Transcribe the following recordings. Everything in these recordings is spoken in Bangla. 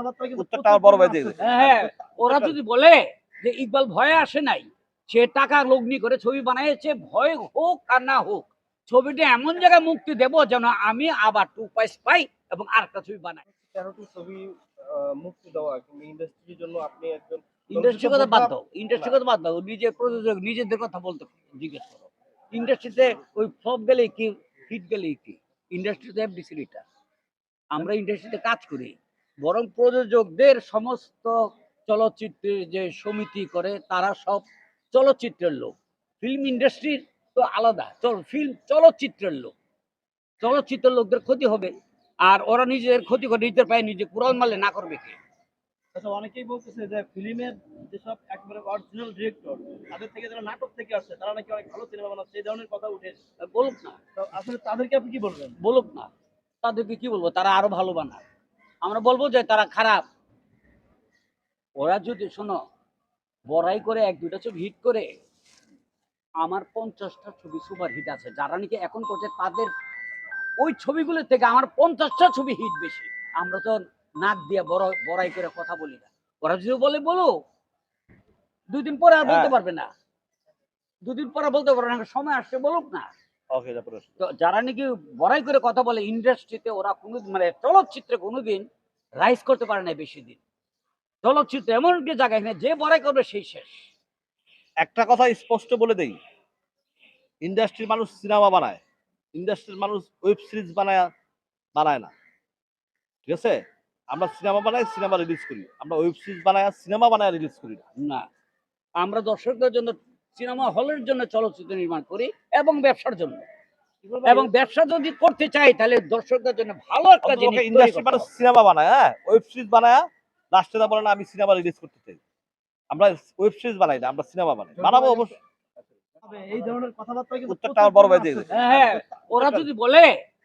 কথাবার্তা কিন্তু উত্তরটা বড় ভাই দিয়ে হ্যাঁ ওরা যদি বলে যে ইকবাল ভয়ে আসে নাই সে টাকা লগ্নি করে ছবি বানিয়েছে ভয় হোক আর না হোক ছবিটা এমন জায়গায় মুক্তি দেব যেন আমি আবার টু পয়স পাই এবং আরেকটা ছবি বানাই। তেরোটি ছবি মুক্তি দেওয়া কিন্তু ইন্ডাস্ট্রির জন্য আপনি একজন ইন্ডাস্ট্রির কথা বাদ দাও ইন্ডাস্ট্রির কথা বাদ দাও নিজের প্রযোজক নিজেদের কথা বলতে জিজ্ঞেস করো। ইন্ডাস্ট্রিতে ওই ফ্লপ গেলেই কি হিট গেলেই কি? ইন্ডাস্ট্রিতে আমরা ইন্ডাস্ট্রিতে কাজ করি। বরং প্রযোজকদের সমস্ত চলচ্চিত্রের যে সমিতি করে তারা সব চলচ্চিত্রের লোক। ফিল্ম ইন্ডাস্ট্রির তো আলাদা। চল ফিল্ম চলচ্চিত্রের লোক। চলচ্চিত্রের লোকদের ক্ষতি হবে। আর ওরা নিজেদের ক্ষতি করে নিজের পায়ে নিজে কুড়াল মারলে না করবে কে? আচ্ছা অনেকেই বলতেছে যে ফিল্মের যেসব একবারে অরিজিনাল ডিরেক্টর তাদের থেকে যারা নাটক থেকে আসছে তারা নাকি অনেক ভালো সিনেমা বানাচ্ছে এই ধরনের কথা উঠে বলুক না। আসলে তাদেরকে আপনি কি বলবেন? বলুক না। তাদেরকে কি বলব? তারা আরও ভালো বানায় আমরা বলব যে তারা খারাপ। ওরা যদি শোনো বড়াই করে এক দুইটা ছবি হিট করে আমার পঞ্চাশটা ছবি সুপার হিট আছে। যারা নাকি এখন করছে তাদের ওই ছবিগুলো থেকে আমার পঞ্চাশটা ছবি হিট বেশি। আমরা তো নাক দিয়ে বড় বড়াই করে কথা বলি না। ওরা যদি বলে বলো দুদিন পরে আর বলতে হ্যাঁ। পারবে না। দুদিন পরে বলতে পারবে না সময় আসছে বলুক না। তো যারা নাকি বড়াই করে কথা বলে ইন্ডাস্ট্রিতে ওরা কোনো মানে চলচ্চিত্রে কোনোদিন রাইজ করতে পারে না বেশি দিন। চলচ্চিত্র এমন একটি জায়গা এখানে যে বড়াই করবে সেই শেষ। একটা কথা স্পষ্ট বলে দেই। ইন্ডাস্ট্রির মানুষ সিনেমা বানায়। ইন্ডাস্ট্রির মানুষ ওয়েব সিরিজ বানায় বানায় না। ঠিক আছে? আমরা সিনেমা বানাই সিনেমা রিলিজ করি। আমরা ওয়েব সিরিজ বানায় সিনেমা বানায় রিলিজ করি না। না। আমরা দর্শকদের জন্য সিনেমা হলের জন্য চলচ্চিত্র নির্মাণ করি এবং ব্যবসার জন্য। এবং ব্যবসা যদি করতে চাই তাহলে দর্শকদের জন্য ভালো একটা জিনিস। সিনেমা বানায় হ্যাঁ? ওয়েব সিরিজ বানায় লাস্টে না বলে না আমি সিনেমা রিলিজ করতে চাই। আমরা ওয়েব সিরিজ বানাই না আমরা সিনেমা বানাই। বানাবো অবশ্যই এই ধরনের কথাবার্তা উত্তরটা বড় ভাই দিয়ে হ্যাঁ হ্যাঁ, ওরা যদি বলে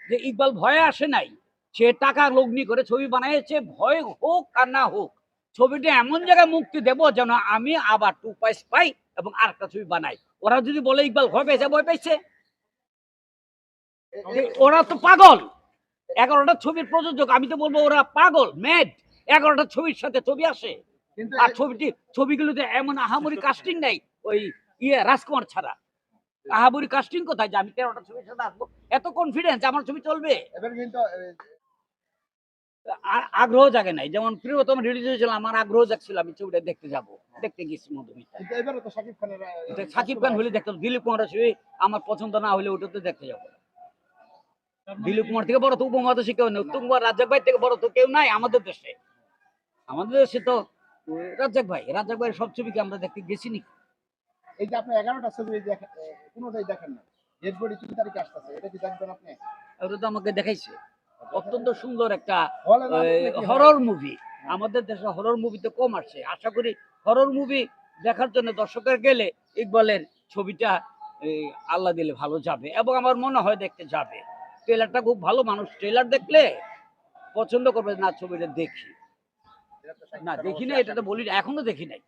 যে ইকবাল ভয়ে আসে নাই সে টাকা লগ্নি করে ছবি বানিয়েছে ভয় হোক আর না হোক ছবিটা এমন জায়গায় মুক্তি দেব যেন আমি আবার টু পয়স পাই এবং আরেকটা ছবি বানাই। ওরা যদি বলে ইকবাল ভয় পেয়েছে ভয় পেয়েছে। ওরা তো পাগল। এগারোটা ছবির প্রযোজক আমি তো বলব ওরা পাগল মেড এগারোটা ছবির সাথে ছবি আসে। আর ছবিটি ছবিগুলোতে এমন আহামরি কাস্টিং নাই ওই ইয়ে রাজকুমার ছাড়া। আহামরি কাস্টিং কোথায়? যে আমি তেরোটা ছবির সাথে আসব এত কনফিডেন্স আমার ছবি চলবে। আগ্রহ জাগে নাই। যেমন প্রিয়তম রিলিজ হয়েছিল আমার আগ্রহ জাগছিল আমি ছবিটা দেখতে যাব। দেখতে গেছি মধুমিতা। সাকিব খান হলে দেখতাম দিলীপ কুমারের ছবি আমার পছন্দ না হলে ওটা তো দেখতে যাব। দিলীপ কুমার থেকে বড় তো উপমহাদেশে কেউ নেই। উত্তম কুমার রাজ্জাক ভাই থেকে বড় তো কেউ নাই আমাদের দেশে। আমাদের দেশে তো রাজ্জাক ভাই রাজ্জাক ভাইয়ের সব ছবিকে আমরা দেখতে গেছি নি এই যে আপনি এগারোটা ছবি কোনোটাই দেখেন না। বডি তিন তারিখে আসতেছে? এটা কি দেখবেন আপনি? ওটা তো আমাকে দেখাইছে। অত্যন্ত সুন্দর একটা? হরর মুভি আমাদের দেশে হরর মুভি তো কম আসছে। আশা করি হরর মুভি দেখার জন্য দর্শকের গেলে ইকবালের ছবিটা আল্লাহ দিলে ভালো যাবে এবং আমার মনে হয় দেখতে যাবে। ট্রেলারটা খুব ভালো মানুষ ট্রেলার দেখলে পছন্দ করবে না ছবিটা দেখি। না দেখি না এটা তো বলি না, এখনও দেখি নাই।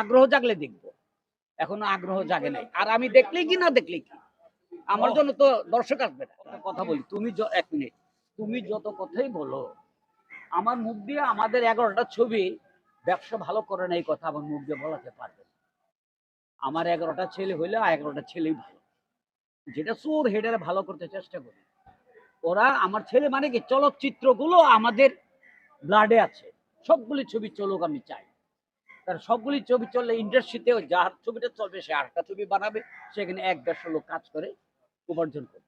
আগ্রহ জাগলে দেখব। এখনও আগ্রহ জাগে নাই। আর আমি দেখলেই কি না দেখলেই কি? আমার জন্য তো দর্শক আসবে না। কথা বলি তুমি এক মিনিট। তুমি যত কথাই বলো আমার মুখ দিয়ে আমাদের এগারোটা ছবি ব্যবসা ভালো করে না এই কথা আমার মুখ দিয়ে বলাতে পারবে আমার এগারোটা ছেলে হইলে এগারোটা ছেলেই ভালো। যেটা চোর হেডারে ভালো করতে চেষ্টা করি। ওরা আমার ছেলে মানে কি? চলচ্চিত্রগুলো আমাদের ব্লাডে আছে। সবগুলি ছবি চলুক আমি চাই। কারণ সবগুলি ছবি চললে ইন্ডাস্ট্রিতে যার ছবিটা চলবে সে আরেকটা ছবি বানাবে সেখানে এক দেড়শো লোক কাজ করে উপার্জন ভাই,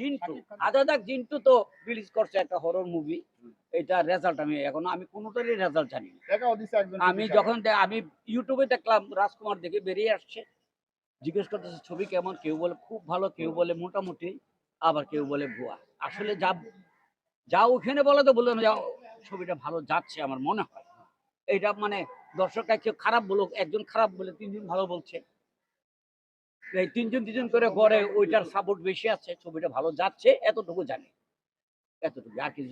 জিন্টু। শাকিব দেখ জিন্টু তো রিলিজ করছে একটা হরর মুভি এটা রেজাল্ট আমি এখনও আমি কোনোটারই রেজাল্ট জানি না। আমি যখন আমি ইউটিউবে দেখলাম রাজকুমার দেখে বেরিয়ে আসছে। জিজ্ঞেস করতেছে ছবি কেমন? কেউ বলে খুব ভালো। কেউ বলে মোটামুটি। আবার কেউ বলে ভুয়া। আসলে যা যা ওখানে বলে তো বললাম যা ছবিটা ভালো যাচ্ছে আমার মনে হয়। এটা মানে দর্শকরা কেউ খারাপ বলুক একজন খারাপ বলে তিনজন ভালো বলছে। এই তিনজন তিনজন করে করে ওইটার সাপোর্ট বেশি আছে, ছবিটা ভালো যাচ্ছে, এতটুকু জানি। এতটুকু, আর কিছু